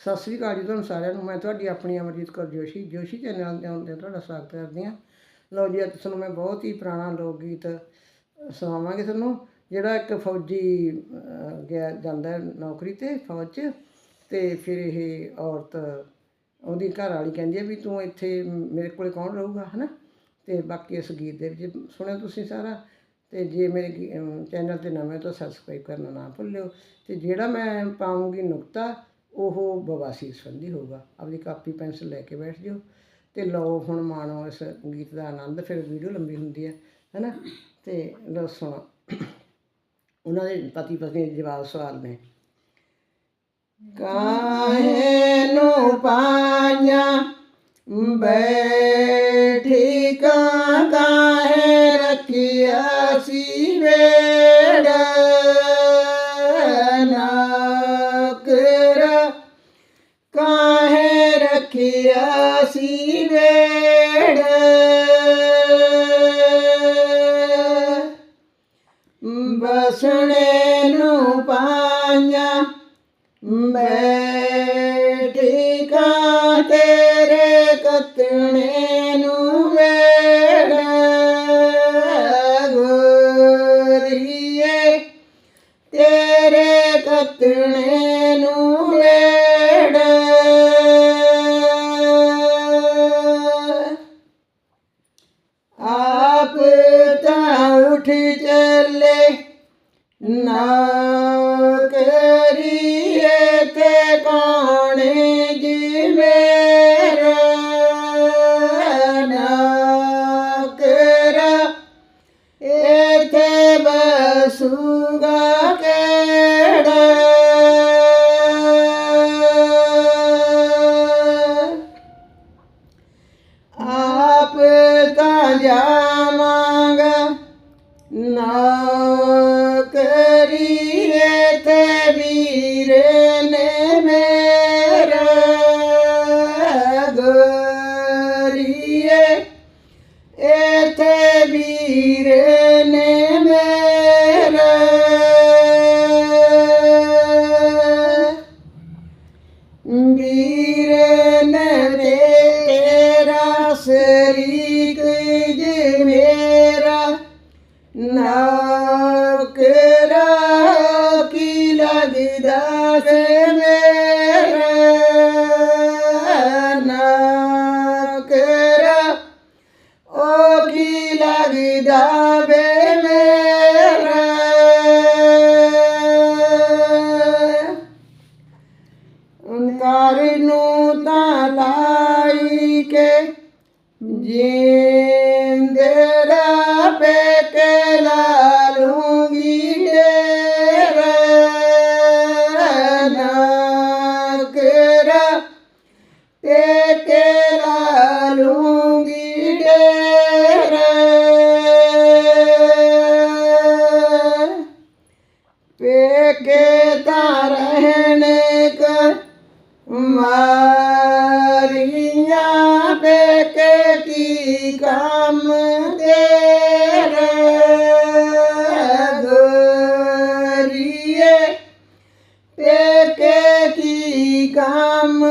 ਸਤਿ ਸ੍ਰੀ ਅਕਾਲ ਜੀ ਤੁਹਾਨੂੰ ਸਾਰਿਆਂ ਨੂੰ। ਮੈਂ ਤੁਹਾਡੀ ਆਪਣੀ ਅਮਰਜੀਤ ਕੌਰ ਜੋਸ਼ੀ। ਜੋਸ਼ੀ ਚੈਨਲ ਦੇ ਆਉਂਦੇ ਤੁਹਾਡਾ ਸਵਾਗਤ ਕਰਦੀ ਹਾਂ। ਲਓ ਜੀ, ਅੱਜ ਤੁਹਾਨੂੰ ਮੈਂ ਬਹੁਤ ਹੀ ਪੁਰਾਣਾ ਲੋਕ ਗੀਤ ਸੁਣਾਵਾਂਗੇ ਤੁਹਾਨੂੰ, ਜਿਹੜਾ ਇੱਕ ਫੌਜੀ ਗਿਆ ਜਾਂਦਾ ਨੌਕਰੀ ਤੇ, ਫੌਜ 'ਚ। ਤੇ ਫਿਰ ਇਹ ਔਰਤ ਉਹਦੀ ਘਰ ਵਾਲੀ ਕਹਿੰਦੀ ਹੈ ਵੀ ਤੂੰ ਇੱਥੇ ਮੇਰੇ ਕੋਲੇ ਕੌਣ ਰਹੂਗਾ, ਹਨਾ? ਤੇ ਬਾਕੀ ਇਸ ਗੀਤ ਦੇ ਵਿੱਚ ਸੁਣਿਆ ਤੁਸੀਂ ਸਾਰਾ। ਤੇ ਜੇ ਮੇਰੇ ਚੈਨਲ ਤੇ ਨਵੇਂ ਹੋ ਤਾਂ ਸਬਸਕ੍ਰਾਈਬ ਕਰਨਾ ਨਾ ਭੁੱਲਿਓ। ਤੇ ਜਿਹੜਾ ਮੈਂ ਪਾਉਂਗੀ ਨੁਕਤਾ ਉਹ ਬਵਾਸੀ ਸੰਬੰਧੀ ਹੋਊਗਾ। ਆਪਣੀ ਕਾਪੀ, ਪੈਨਸਲ ਲੈ ਕੇ ਬੈਠ ਜਾਓ ਤੇ ਲਓ ਹੁਣ ਮਾਣੋ ਇਸ ਗੀਤ ਦਾ ਆਨੰਦ, ਫਿਰ ਵੀਡੀਓ ਲੰਬੀ ਹੁੰਦੀ ਹੈ, ਹੈਨਾ? ਤੇ ਲਓ ਸੁਣੋ। ਉਹਨਾਂ ਦੇ ਪਤੀ ਪਤਨੀ ਦੇ ਜਵਾਬ ਸਵਾਲ ਨੇ। ਕਾਹੇ ਨੂੰ ਪਾਈਆਂ ਬੈਠੀ ਕਾਂ ਕਾਹੇ ਰੱਖਿਆ ਬਸਣੇ ਨੂੰ ਪਾਈਆਂ। ਮੈਂ ਕਾਂ ਤੇਰੇ ਕਤਣੇ ਨੂੰ ਵੇੜ ਗੋਰੀਏ ਤੇਰੇ ਕਤਣੇ ਨੂੰ ਵੇੜ ਨਾ ਕਰੀਏ ਸਰੀਕ ਜੀ ਮੇਰਾ ਨਾਕਰਾ ਕੀ ਲੱਗਦਾ ਸੇ ਮੇਰਾ। ਨਾਕਰਾ ਉਹ ਕੀ ਲੱਗਦਾ ਬੇ ਪੇਕੇ ਤਾਂ ਰਹਿਣੇ ਕ ਮਾਰੀਆਂ ਪੇਕੇ ਕੀ ਕੰਮ ਤੇਰੇ ਗਰੀਏ ਪੇਕੇ ਕੀ ਕੰਮ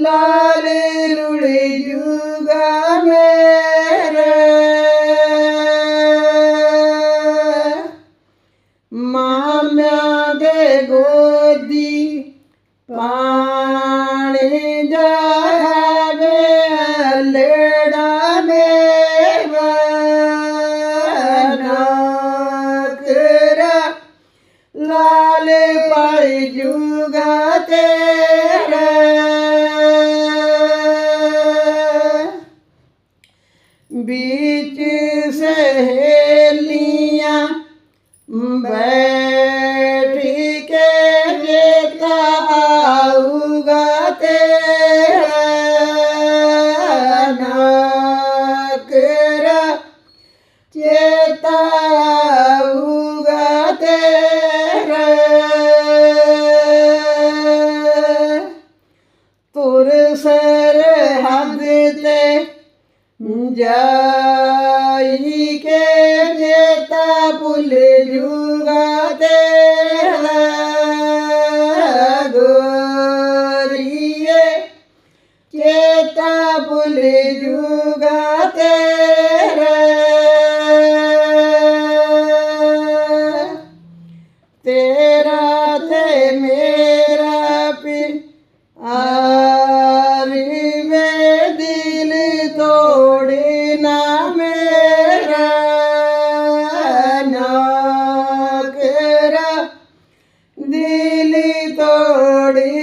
ਲਾਲ ਰੁਲ ਜੂਗਾ ਮੇਰੇ ਮਾਮਿਆਂ ਦੇ ਗੋਦੀ बीच सहेलियां बैठ के जेता आऊगा तेरा नाकरा चेता മൂല്യ രൂപതേ താടി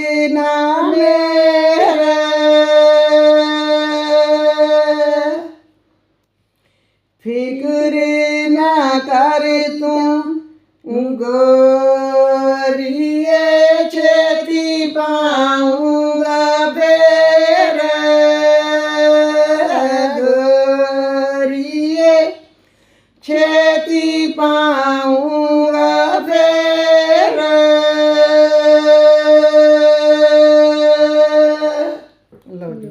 ਲਓ ਜੀ।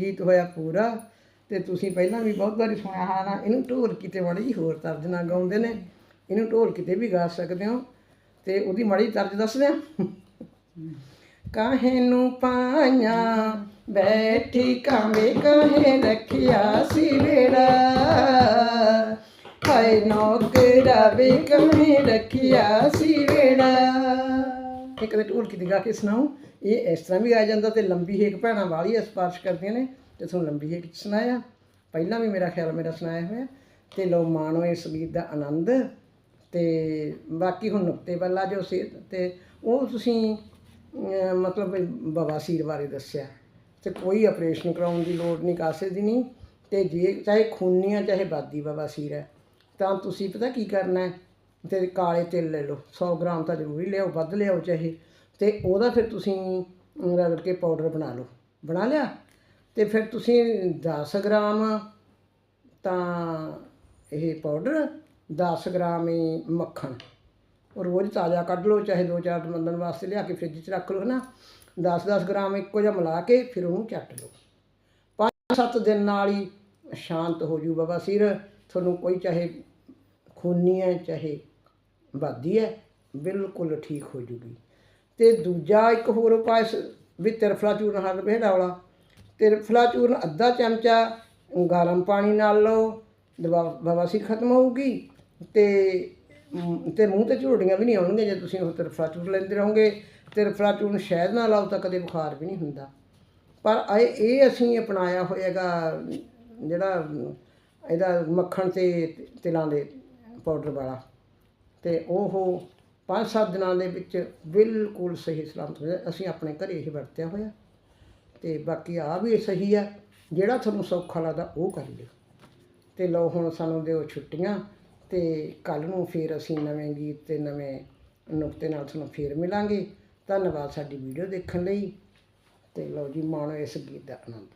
ਗੀਤ ਹੋਇਆ ਪੂਰਾ ਤੇ ਤੁਸੀਂ ਪਹਿਲਾਂ ਵੀ ਬਹੁਤ ਵਾਰੀ ਸੁਣਿਆ ਹੋਣਾ ਇਹਨੂੰ ਢੋਲਕੀ ਤੇ ਮਾੜੀ ਜਿਹੀ ਹੋਰ ਤਰਜ ਨਾਲ ਗਾਉਂਦੇ ਨੇ। ਇਹਨੂੰ ਢੋਲਕੀ ਤੇ ਵੀ ਗਾ ਸਕਦੇ ਹੋ ਤੇ ਉਹਦੀ ਮਾੜੀ ਤਰਜ ਦੱਸ ਦਿਆਂ ਕਾਹੇ ਨੂੰ ਪਾਈਆਂ ਬੈਠੀ ਕਾਂਵੇ ਕਾਹੇ ਰੱਖਿਆ ਸੀ ਵੇੜਾ ਹਾਏ ਨੌਕਰਾ ਵੇ ਕਾਹੇ ਰੱਖਿਆ ਸੀ ਵੇੜਾ ਇੱਕ ਦੇ ਢੋਲਕੀ ਦੀ ਗਾ ਕੇ ਸੁਣਾਓ। ਇਹ ਇਸ ਤਰ੍ਹਾਂ ਵੀ ਆ ਜਾਂਦਾ ਤੇ ਲੰਬੀ ਹੇਕ ਭੈਣਾਂ ਵਾਲੀ ਸਪਾਰਸ਼ ਕਰਦੀਆਂ ਨੇ ਤੇ ਤੁਹਾਨੂੰ ਲੰਬੀ ਹੇਕ 'ਚ ਸੁਣਾਇਆ। ਪਹਿਲਾਂ ਵੀ ਮੇਰਾ ਖਿਆਲ ਮੇਰਾ ਸੁਣਾਇਆ ਹੋਇਆ ਤੇ ਲਓ ਮਾਣੋ ਇਸ ਗੀਤ ਦਾ ਆਨੰਦ ਤੇ ਬਾਕੀ ਹੁਣ ਨੁਕਤੇ ਵੱਲਾ ਜੋ ਸੀ ਤੇ ਉਹ ਤੁਸੀਂ ਮਤਲਬ ਬਵਾਸੀਰ ਬਾਰੇ ਦੱਸਿਆ ਤੇ ਕੋਈ ਆਪਰੇਸ਼ਨ ਕਰਾਉਣ ਦੀ ਲੋੜ ਨਹੀਂ, ਕਾਸੇ ਦੀ ਨਹੀਂ ਤੇ ਜੇ ਚਾਹੇ ਖੂਨੀ ਆ ਚਾਹੇ ਬਾਦੀ ਬਵਾਸੀਰ ਹੈ, ਤਾਂ ਤੁਸੀਂ ਪਤਾ ਕੀ ਕਰਨਾ ਹੈ? ਤੇ ਕਾਲੇ ਤਿਲ ਲੈ ਲਓ 100 ਗ੍ਰਾਮ ਤਾਂ ਜ਼ਰੂਰੀ ਲਿਆਓ, ਵੱਧ ਲਿਆਓ ਚਾਹੇ। ਤੇ ਉਹਦਾ ਫਿਰ ਤੁਸੀਂ ਅਮ, ਰਗੜ ਕੇ ਪਾਊਡਰ ਬਣਾ ਲਓ। ਬਣਾ ਲਿਆ? ਤੇ ਫਿਰ ਤੁਸੀਂ 10 ਗ੍ਰਾਮ ਤਾਂ ਇਹ ਪਾਊਡਰ 10 ਗ੍ਰਾਮ ਹੀ ਮੱਖਣ। ਉਹ ਰੋਜ਼ ਤਾਜ਼ਾ ਕੱਢ ਲਓ ਚਾਹੇ ਦੋ ਚਾਰ ਮੰਦਨ ਵਾਸਤੇ ਲਿਆ ਕੇ ਫ੍ਰਿਜ 'ਚ ਰੱਖ ਲਓ ਨਾ 10-10 ਗ੍ਰਾਮ ਇੱਕੋ ਜਿਹਾ ਮਿਲਾ ਕੇ ਫਿਰ ਉਹਨੂੰ ਚੱਟ ਲਓ ਪੰਜ ਸੱਤ ਦਿਨ ਨਾਲ ਹੀ ਸ਼ਾਂਤ ਹੋ ਜੂ ਬਾਬਾ ਸਿਰ। ਤੁਹਾਨੂੰ ਕੋਈ ਚਾਹੇ ਖੂਨੀ ਹੈ ਚਾਹੇ ਬਾਦੀ ਹੈ ਬਿਲਕੁਲ ਠੀਕ ਹੋ ਜੂਗੀ। ਤੇ ਦੂਜਾ ਇੱਕ ਹੋਰ ਉਪਾਅ ਵੀ ਤਿਰਫਲਾ ਚੂਰਨ ਹਰ ਬਹਿੜਾ ਵਾਲਾ। ਤਿਰਫਲਾ ਚੂਰਨ ਅੱਧਾ ਚਮਚਾ ਗਰਮ ਪਾਣੀ ਨਾਲ ਲਓ ਦਵਾ ਬਵਾਸੀਰ ਖਤਮ ਹੋਊਗੀ ਤੇ ਤੇ ਮੂੰਹ ਤੇ ਝੁਰੜੀਆਂ ਵੀ ਨਹੀਂ ਆਉਣਗੀਆਂ ਜੇ ਤੁਸੀਂ ਉਹ ਤ੍ਰਿਫਲਾ ਚੂਰਨ ਲੈਂਦੇ ਰਹੋਗੇ। ਤਿਰਫਲਾ ਚੂਰਨ ਸ਼ਹਿਦ ਨਾਲ ਲਾਓ ਤਾਂ ਕਦੇ ਬੁਖਾਰ ਵੀ ਨਹੀਂ ਹੁੰਦਾ। ਪਰ ਇਹ ਇਹ ਅਸੀਂ ਅਪਣਾਇਆ ਹੋਏਗਾ ਜਿਹੜਾ ਇਹਦਾ ਮੱਖਣ ਤੇ ਤਿਲਾਂ ਦੇ ਪਾਊਡਰ ਵਾਲਾ। ਤੇ ਉਹ ਪੰਜ ਸੱਤ ਦਿਨਾਂ ਦੇ ਵਿੱਚ ਬਿਲਕੁਲ ਸਹੀ ਸਲਾਮਤ ਹੋ ਜਾਂਦਾ ਅਸੀਂ ਆਪਣੇ ਘਰੇ ਇਹ ਵਰਤਿਆ ਹੋਇਆ। ਤੇ ਬਾਕੀ ਆ ਵੀ ਸਹੀ ਆ, ਜਿਹੜਾ ਤੁਹਾਨੂੰ ਸੌਖਾ ਲੱਗਦਾ ਉਹ ਕਰ ਲਿਓ। ਤੇ ਲਓ ਹੁਣ ਸਾਨੂੰ ਦਿਓ ਛੁੱਟੀਆਂ ਤੇ ਕੱਲ ਨੂੰ ਫੇਰ ਅਸੀਂ ਨਵੇਂ ਗੀਤ ਤੇ ਨਵੇਂ ਨੁਕਤੇ ਨਾਲ ਤੁਹਾਨੂੰ ਫੇਰ ਮਿਲਾਂਗੇ। ਧੰਨਵਾਦ ਸਾਡੀ ਵੀਡੀਓ ਦੇਖਣ ਲਈ। ਤੇ ਲਓ ਜੀ, ਮਾਣੋ ਇਸ ਗੀਤ ਦਾ ਆਨੰਦ।